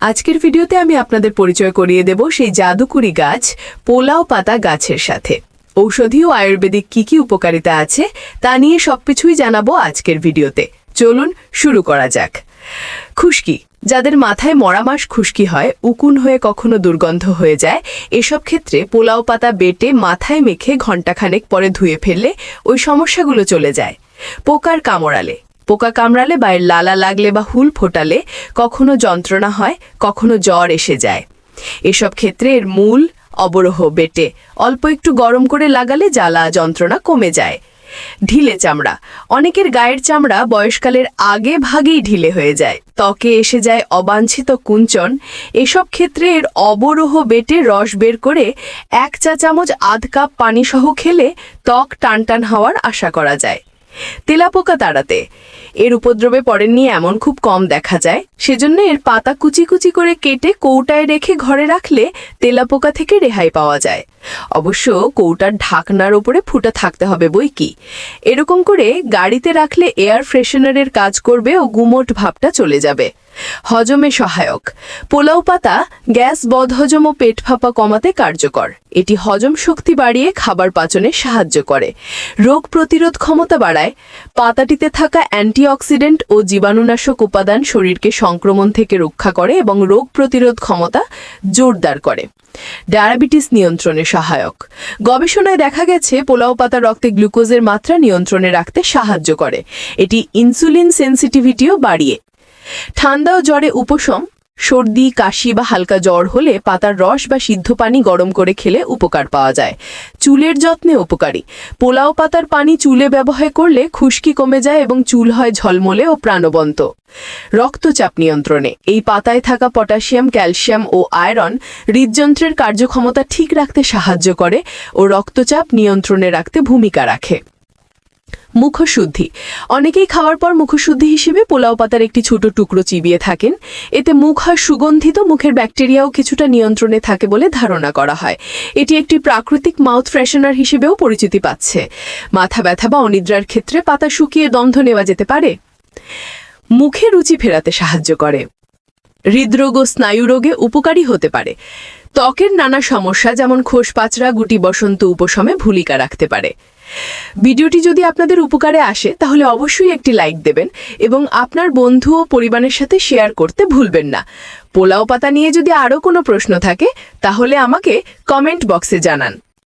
আজকের ভিডিওতে আমি আপনাদের পরিচয় করিয়ে দেব সেই জাদুকুরি গাছ পোলাও পাতা গাছের সাথে। ঔষধি ও আয়ুর্বেদিক কি কি উপকারিতা আছে তা নিয়ে সবকিছুই জানাব আজকের ভিডিওতে। চলুন শুরু করা যাক। খুশকি, যাদের মাথায় মরা মাস খুশকি হয়, উকুন হয়ে কখনো দুর্গন্ধ হয়ে যায়, এসব ক্ষেত্রে পোলাও পাতা বেটে মাথায় মেখে ঘণ্টাখানেক পরে ধুয়ে ফেললে ওই সমস্যাগুলো চলে যায়। পোকার কামড়ালে পোকা কামড়ালে বা এর লালা লাগলে বা হুল ফোটালে কখনো যন্ত্রণা হয়, কখনো জ্বর এসে যায়। এসব ক্ষেত্রে এর মূল অবরোহ বেটে, অল্প একটু গরম করে লাগালে জ্বালা যন্ত্রণা কমে যায়। ঢিলে চামড়া, অনেকের গায়ের চামড়া বয়সকালের আগে ভাগেই ঢিলে হয়ে যায়, ত্বকে এসে যায় অবাঞ্ছিত কুঞ্চন। এসব ক্ষেত্রে এর অবরোহ বেটে রস বের করে এক চা চামচ আধ কাপ পানি সহ খেলে ত্বক টানটান হওয়ার আশা করা যায়। তেলাপোকা তাড়াতে এর উপদ্রবে পড়েননি এমন খুব কম দেখা যায়। সেজন্য এর পাতা কুচি কুচি করে কেটে কৌটায় রেখে ঘরে রাখলে তেলাপোকা থেকে রেহাই পাওয়া যায়। অবশ্য কৌটার ঢাকনার ওপরে ফুটা থাকতে হবে বই কি? এরকম করে গাড়িতে রাখলে এয়ার ফ্রেশনারের কাজ করবে ও গুমোট ভাবটা চলে যাবে। হজমে সহায়ক। পোলাও পাতা গ্যাস, বদহজম ও পেট ফাঁপা কমাতে কার্যকর। এটি হজম শক্তি বাড়িয়ে খাবার পাচনে সাহায্য করে। রোগ প্রতিরোধ ক্ষমতা বাড়ায়। পাতাটিতে থাকা অ্যান্টিঅক্সিডেন্ট ও জীবাণুনাশক উপাদান শরীরকে সংক্রমণ থেকে রক্ষা করে এবং রোগ প্রতিরোধ ক্ষমতা জোরদার করে। ডায়াবেটিস নিয়ন্ত্রণে সহায়ক। গবেষণায় দেখা গেছে, পোলাও পাতা রক্তে গ্লুকোজের মাত্রা নিয়ন্ত্রণে রাখতে সাহায্য করে। এটি ইনসুলিন সেন্সিটিভিটিও বাড়িয়ে। ঠান্ডা ও জ্বরে উপশম, সর্দি, কাশি বা হালকা জ্বর হলে পাতার রস বা সিদ্ধ পানি গরম করে খেলে উপকার পাওয়া যায়। চুলের যত্নে উপকারী। পোলাও পাতার পানি চুলে ব্যবহার করলে খুশকি কমে যায় এবং চুল হয় ঝলমলে ও প্রাণবন্ত। রক্তচাপ নিয়ন্ত্রণে। এই পাতায় থাকা পটাশিয়াম, ক্যালসিয়াম ও আয়রন হৃদযন্ত্রের কার্যক্ষমতা ঠিক রাখতে সাহায্য করে ও রক্তচাপ নিয়ন্ত্রণে রাখতে ভূমিকা রাখে। মুখশুদ্ধি। অনেকেই খাওয়ার পর মুখশুদ্ধি হিসেবে পোলাও পাতার একটি ছোট টুকরো চিবিয়ে থাকেন। এতে মুখ হয় সুগন্ধিত, মুখের ব্যাকটেরিয়াও কিছুটা নিয়ন্ত্রণে থাকে বলে ধারণা করা হয়। এটি একটি প্রাকৃতিক মাউথ ফ্রেশনার হিসেবেও পরিচিতি পাচ্ছে। মাথা ব্যথা বা অনিদ্রার ক্ষেত্রে পাতা শুকিয়ে দন্ধ নেওয়া যেতে পারে। মুখে রুচি ফেরাতে সাহায্য করে। হৃদরোগ ও স্নায়ুরোগে উপকারী হতে পারে। ত্বকের নানা সমস্যা যেমন খোসপাচড়া, গুটি বসন্ত উপশমে ভূমিকা রাখতে পারে। ভিডিওটি যদি আপনাদের উপকারে আসে, তাহলে অবশ্যই একটি লাইক দেবেন এবং আপনার বন্ধু ও পরিবারের সাথে শেয়ার করতে ভুলবেন না। পোলাও পাতা নিয়ে যদি আরও কোনো প্রশ্ন থাকে, তাহলে আমাকে কমেন্ট বক্সে জানান।